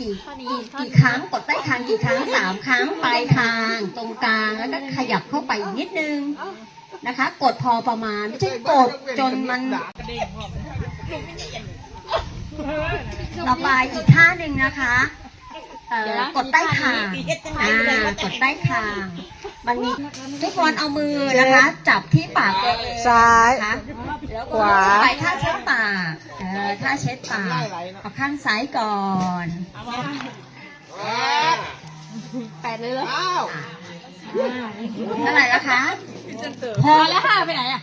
กี่เท่านี้กี่เท่านี้กี่ครั้งกดใต้คางกี่ครั้งสามครั้งปลายคางตรงกลางแล้วก็ขยับเข้าไปอีกนิดนึงนะคะ กดพอประมาณไม่ใช่กดจนมันต่อไปอีกท่าหนึ่งนะคะเอ่อกดใต้คางอ่ากดใต้คางมันมีทุกคนเอามือนะคะ จับที่ปากตัวเองซ้ายนะคะแล้วก็ ขวาไปท่าเช็ดปากเออท่าเช็ดปากเอาข้างซ้ายก่อนแปดเลยเหรอเท่าไหร่ละคะหพอกแล้วค่ะไปไหนอะ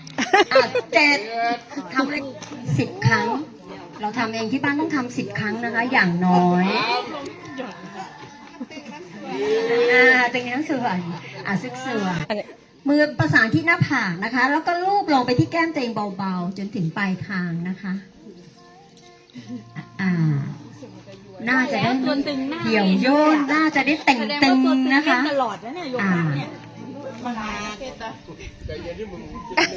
อะเจ็ดทำเลยสิบครั้ง เราทำเองที่บ้านต้องทำสิบครั้งนะคะ อย่างน้อยอ่าเป็นไงน้องส่วนอะซึกส่วนอันนี้ มือประสานที่หน้าผากนะคะ แล้วก็ลูบลงไปที่แก้มตัวเองเบาๆ จนถึงปลายคางนะคะอ่าน่าจะได้ตัวตึงหน้าเหี่ยวโยนน่าจะได้เต่งแสดงเต็ว่างตัวตึงนะคะเล่นตลอดนะเนี่ยโยคะเนี่ย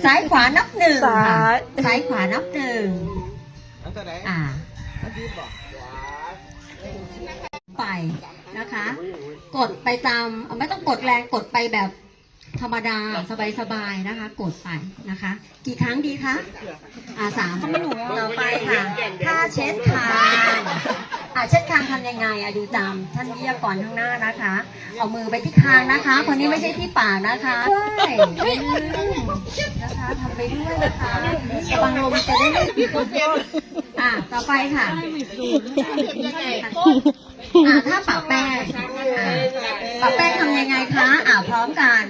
ซ้ายขวานับหนึ่งซ้าค่ะยซ้ายขวานับหนึ่งอันเท่าไหร่อ่าอันที่บอกไปนะคะ กดไปตามเอาไม่ต้องกดแรงกดไปแบบ ธรรมดาสบายๆนะคะ กดไปนะคะ กี่ครั้งดีคะอ่าสามต่อไปค่ะถ้าเช็ดคางอ่าเช็ดคางทำยังไงอะดูตามท่านวิทยากรข้างหน้านะคะ เอามือไปที่คางนะคะ คนนี้ไม่ใช่ที่ปากนะคะด้วยนะคะทำไปด้วยนะคะระวังลมจะได้ไม่ผิดอ่าต่อไปค่ะอ่าถ้าปะแป้งอ่าปะแป้งทำยังไงคะอ่าพร้อมกัน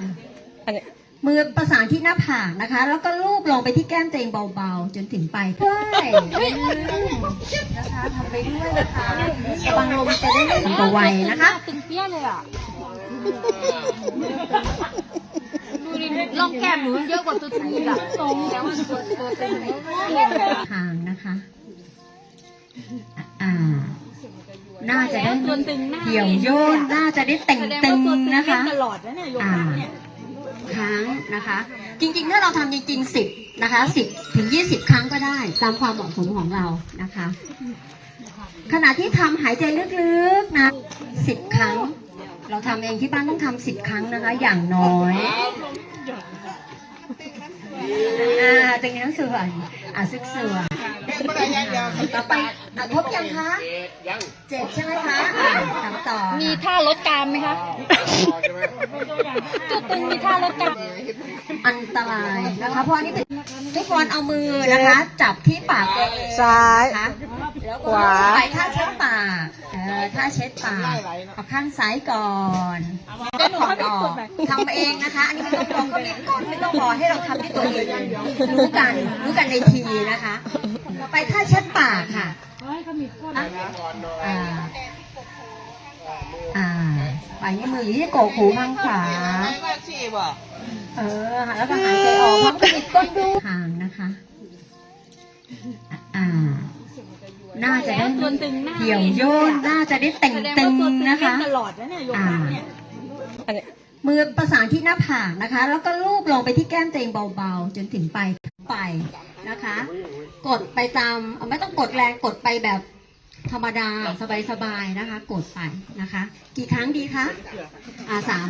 อันนี้มือประสานที่หน้าผากนะคะ แล้วก็ลูบลงไปที่แก้มตัวเองเบาๆ จนถึงปลายด้วยนะคะทำไปด้วยนะคะระวังลมจะได้ไม่ตัวไวนะคะตึงเปี้ยเลยอะดูดิร่องแก้มหนูเยอะกว่าตัวทีอะตรงแต่ว่าตัวตัวตึงทางนะคะอ่าน่าจะได้ตัวตึงหน้าเหี่ยวโยนน่าจะได้เต่งแสดงเต็ว่างตัวตึงนะเล่คะนตลอดนะเนี่ยโยคะเนี่ย ครั้งนะคะ จริงๆ ถ้าเราทำจริงๆสิบนะคะสิบถึงยี่สิบครั้งก็ได้ ตามความเหมาะสมของเรานะคะ ขณะที่ทำหายใจลึกๆนะสิบครั้ง เราทำเองที่บ้านต้องทำสิบครั้งนะคะ อย่างน้อย อ่าเป็นไงน้องส่วนอะซึกส่วนไม่ได้ยังยังต่อไปอะครบยังคะเจ็ดใช่ไหมคะอะทำต่อมีท่าลดกรามไหมคะตัวตึงมีท่าลดกรามอันตรายนะคะเพราะอันนี้เป็นทุกคนเอามือนะคะ จับที่ปากตัวเองซ้ายนะคะแล้วขวา ไปท่าเช็ดปาก เออท่าเช็ดปากเอาข้างซ้ายก่อนเดี๋ยวหนูถอให้ดไปอกดอกไปทำเองนะคะ อันนี้ไม่ต้องรอก็มีก้นไม่ต้องรอให้เราทำด้วยตัวเองรู้กันรู้กันในทีนะคะต่อไปท่าเช็ดปากค่ะอ่าอ่าปลายนิ้วมืออยู่ที่โกกหูข้างขวาไม่ว่าสี่บ่เออแล้วก็หายใจออกพร้อมกับบิดก้นดูทางนะคะ อ่า น่าจะได้ตัวตึงหน้าเหี่ยวโยนน่าจะได้แต่งตึงนะคะตลอดนะเนี่ยโยคะเนี่ยมือประสานที่หน้าผากนะคะ แล้วก็ลูบลงไปที่แก้มตัวเองเบาๆ จนถึงปลายไปนะคะ กดไปตามไม่ต้องกดแรงกดไปแบบ ธรรมดาสบายๆนะคะ กดไปนะคะ กี่ครั้งดีคะอ่าสาม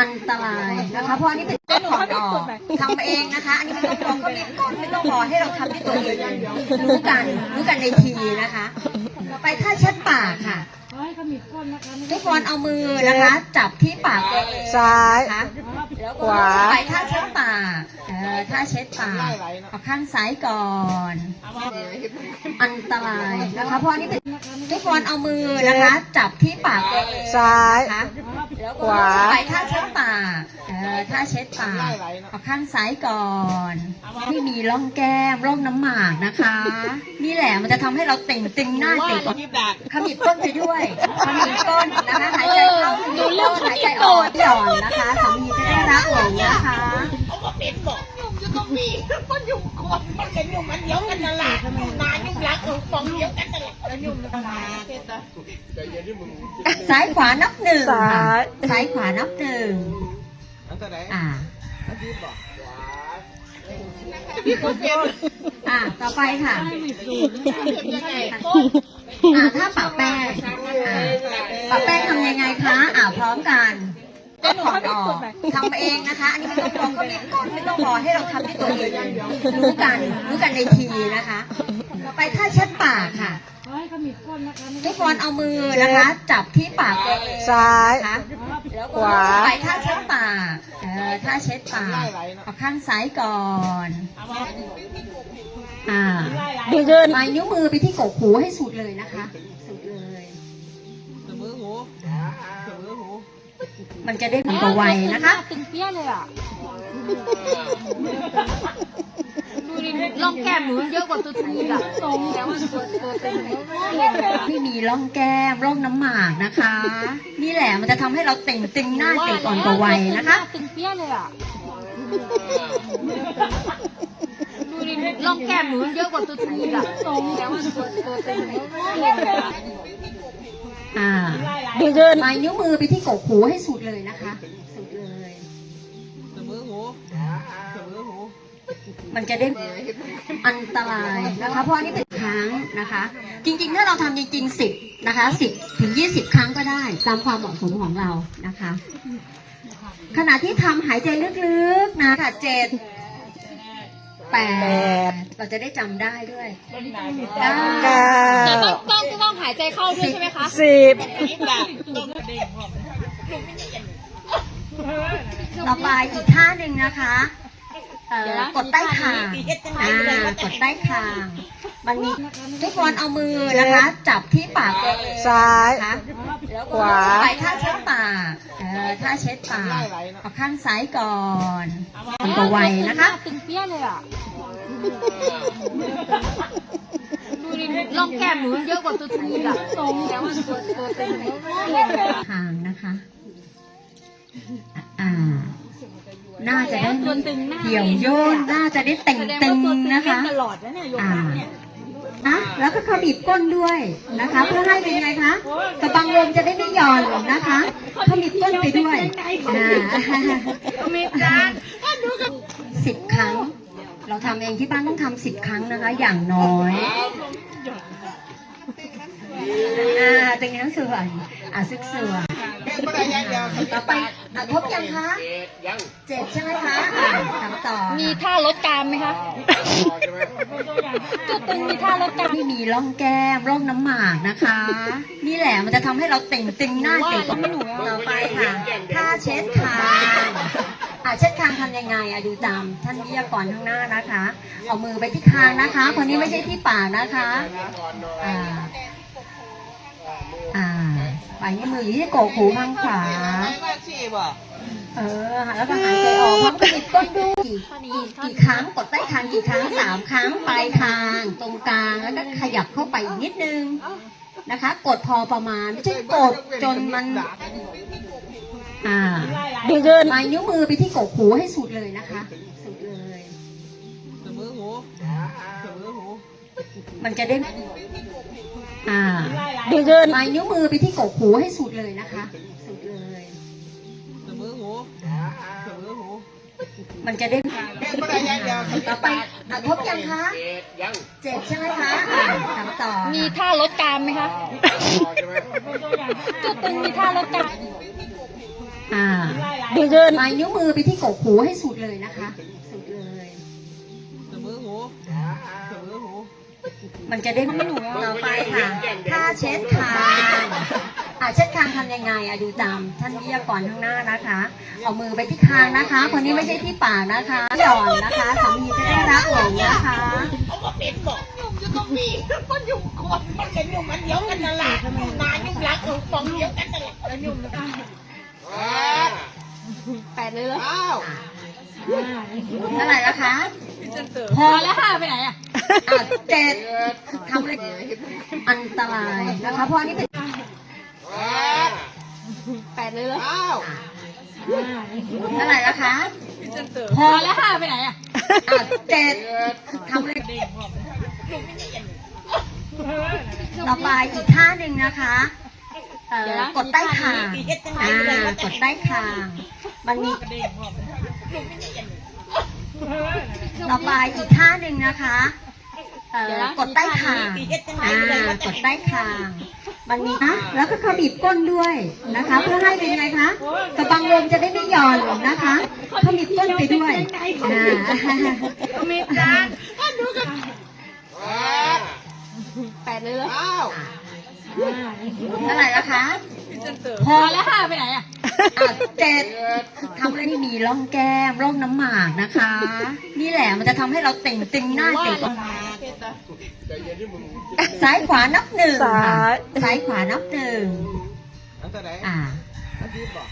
อันตรายนะคะเพราะอันนี้เป็นก้นถอดออกทำเองนะคะ อันนี้ไม่ต้องรอก็มีก้นไม่ต้องรอให้เราทำด้วยตัวเองรู้กันรู้กันในทีนะคะต่อไปถ้าเช็ดปากค่ะทุกคนเอามือนะคะ จับที่ปากตัวเองซ้ายนะคะแล้ว ขวาไปท่าเช็ดปากเออท่าเช็ดปากเอาข้างซ้ายก่อน อันตรายนะคะ เพราะอันนี้เป็นทุกคนเอามือนะคะ จับที่ปากตัวเองซ้ายนะคะแล้วขวาไปท่าเช็ดปาก เออท่าเช็ดปากเอาข้างซ้ายก่อนไม่มีร่องแก้มร่องน้ำหมากนะคะ นี่แหละมันจะทำให้เราเต่งตึงหน้าเต่งยิบดักขมิบก้นไปด้วยขมิบก้นนะคะหายใจเข้าขมิบก้นหายใจออกหย่อนนะคะสามีจะได้รักหลงนะคะเป็นบอกยุ่งจะต้องมีมันยุ่งคนมันกันยุ่งมันเดียวกันนั่นแหละยุ่งนานยุ่งรักยุ่งฟองเดียวกันนั่นแหละแล้วยุ่งมันมาเทศซ้ายขวานับหนึ่งซ้าค่ะยซ้ายขวานับหนึ่งอันเท่าไหร่อ่าอันที่บอกอ่าต่อไปค่ะยังไงอ่าถ้าปะแป้งอ่าปะแป้งทำยังไงคะอ่าพร้อมกันก็ถอดออกทำเองนะคะ อันนี้ไม่ต้องรอก็มีก้นไม่ต้องรอให้เราทำด้วยตัวเองรู้กันรู้กันในทีนะคะ ต่อไปถ้าเช็ดปากค่ะทุกคนเอามือนะคะ จับที่ปากตัวเองซ้ายนะคะแล้ว ขก็วาไปท่าเช็ดปากเออท่าเช็ดปากเอาข้างซ้ายก่อนอ่าดึงขึ้นปลายนิ้วมือไปที่กกหูให้สุดเลยนะคะ สุดเลยเสมอหูเสมอหูมันจะได้ผลต่อไวนะคะตึงเปี้ยเลยอะดูดิ ร่องแก้มหนูมันเยอะกว่าตัวทีอะตรงแต่ว่าตัวตัวตึงไม่มีร่องแก้มร่องน้ำหมากนะคะ นี่แหละมันจะทำให้เราเต่งตึงหน้าเต่งอ่อนกว่าวัยนะคะตึงเปี้ยเลยอะดูดิร่องแก้มหนูมันเยอะกว่าตัวทีอะตรงแต่ว่าตัวตัวตึงอ่าดึงขึ้นปลายนิ้วมือไปที่กกหูให้สุดเลยนะคะ สุดเลยเสมอหูเสมอหู มันจะได้อันตรายนะคะ เพราะอันนี้เป็นครั้งนะคะ จริงๆ ถ้าเราทำจริงๆสิบนะคะสิบถึงยี่สิบครั้งก็ได้ ตามความเหมาะสมของเรานะคะ ขณะที่ทำหายใจลึกๆนะค่ะเจ็ดแปดเราจะได้จำได้ด้วยเก้าเก้าแต่ต้องต้องต้องหายใจเข้าด้วยใช่ไหมคะสิบนี่แหละต้องเด้งพร้อมต่อไปอีกท่าหนึ่งนะคะ เอ่อกดใต้คางอ่ากดใต้คางมันมีทุกคนเอามือนะคะ จับที่ปากตัวเองซ้ายนะคะแล้วขวาไปท่าเช็ดปากเออท่าเช็ดปากเอาข้างซ้ายก่อนมันก็ไวนะคะตึงเปี้ยเลยอะดูดิร่องแก้มหนูมันเยอะกว่าตัวทีอะตรงแต่ว่าตัวตัวตึงคางนะคะอ่า น่าจะได้เหี่ยวโยนน่าจะได้เต่งตึงนะคะตลอดแล้วเนี่ยโยอ่าคะเนี่ยนะแล้วก็ขมิบก้นด้วยนะคะ เพื่อให้เป็นไงคะกระบังลมจะได้ไม่หย่อนนะคะขมิบก้นไปด้วยนะสิบครั้ง เราทำเองที่บ้านต้องทำสิบครั้งนะคะ อย่างน้อยอ่าตรงนี้ส่วนอะซึกส่ว นไม่ได้ยังเดียวต่อไปอะครบยังคะเจ็ดใช่ไหมคะอะทำต่อมีท่าลดกรามไหมคะตัวตึงมีท่าลดกรามที่มีร่องแก้มร่องน้ำหมากนะคะ นี่แหละมันจะทำให้เราเต่งตึงหน้าเต่งไม่หนูต่อไปค่ะถ้าเช็ดคางอะเช็ดคางทำยังไงอะดูตามท่านวิทยากรข้างหน้านะคะ เอามือไปที่คางนะคะ คนนี้ไม่ใช่ที่ปากนะคะอ่าอ่า ปลายนิ้วมืออยู่ที่กกหูข้างขวาว่าชีบ่เออแล้วก็หายใจออกพร้อมกับบิดก้นดูกี่กี่ครั้งกดใต้คางกี่ครั้งสามครั้งปลายคางตรงกลางแล้วก็ขยับเข้าไปอีกนิดนึงนะคะ กดพอประมาณไม่ใช่กดจนมันอ่าดึงขึ้นปลายนิ้วมือไปที่กกหูให้สุดเลยนะคะ สุดเลยเสมอหูเสมอหูมันจะได้ อ่าดึงขึ้นปลายนิ้วมือไปที่กกหูให้สุดเลยนะคะ สุดเลย เสมอหูเสมอหูมันจะได้ไม่ได้ยังเดียวต่อไปอะครบยังคะเจ็ดใช่ไหมคะอะทำต่อมีท่าลดกรามไหมคะตัวตึงมีท่าลดกราม อ่าดึงขึ้นปลายนิ้วมือไปที่กกหูให้สุดเลยนะคะ สุดเลย เสมอหูเสมอหู มันจะได้ไม่หนูต่อไปค่ะถ้าเช็ดคางอะเช็ดคางทำยังไงอะดูตามท่านวิทยากรข้างหน้านะคะ เอามือไปที่คางนะคะคนนี้ไม่ใช่ที่ปากนะคะหย่อนนะคะสามีจะได้รับหลงนะคะเขาก็เป็นบอกยุ่งจะต้องมีมันยุ่งคนมันเป็นยุ่งมันเดียวกันนั่นแหละนายุ่งรักเออฟองเดียวกันนั่นแหละแล้วยุ่งแล้วกันแปดเลยเหรออ้าวเท่าไหร่ละคะพพออแล้แล้ววค่ะไปไหนอะ อะเจ็ดทำเลยอันตรายนะคะเพราะอันนี้เป็นแปดเลยเหรออ้าวเท่าไหร่ละคะพพออแล้แล้ววค่ะไปไหนอะอะเจ็ดทำเลยต่อไปอีกท่าหนึ่งนะคะเอ่อกดใต้คางอ่ากดใต้คางมันมี ต่อไปอีกท่าหนึ่งนะคะเอ่อ กดใต้คางอ่ากดใต้คางมันมีนะแล้วก็ขมิบก้นด้วยนะคะ เพื่อให้เป็นไงคะกระบังลมจะได้ไม่หย่อนนะคะขมิบก้นไปด้วยอ่ามีจานแปดเลยเหรออ้าวเท่าไหร่ละคะหพอกแล้วค่ะไปไหนอะอะเจ็ดทำให้มีร่องแก้มร่องน้ำหมากนะคะ นี่แหละมันจะทำให้เราเต่งตึงหน้าเต่ง ซ้ายขวานับหนึ่งซ้ายซ้ายขวานับหนึ่งแล้วแต่ไหนอ่าอาทิตย์บอก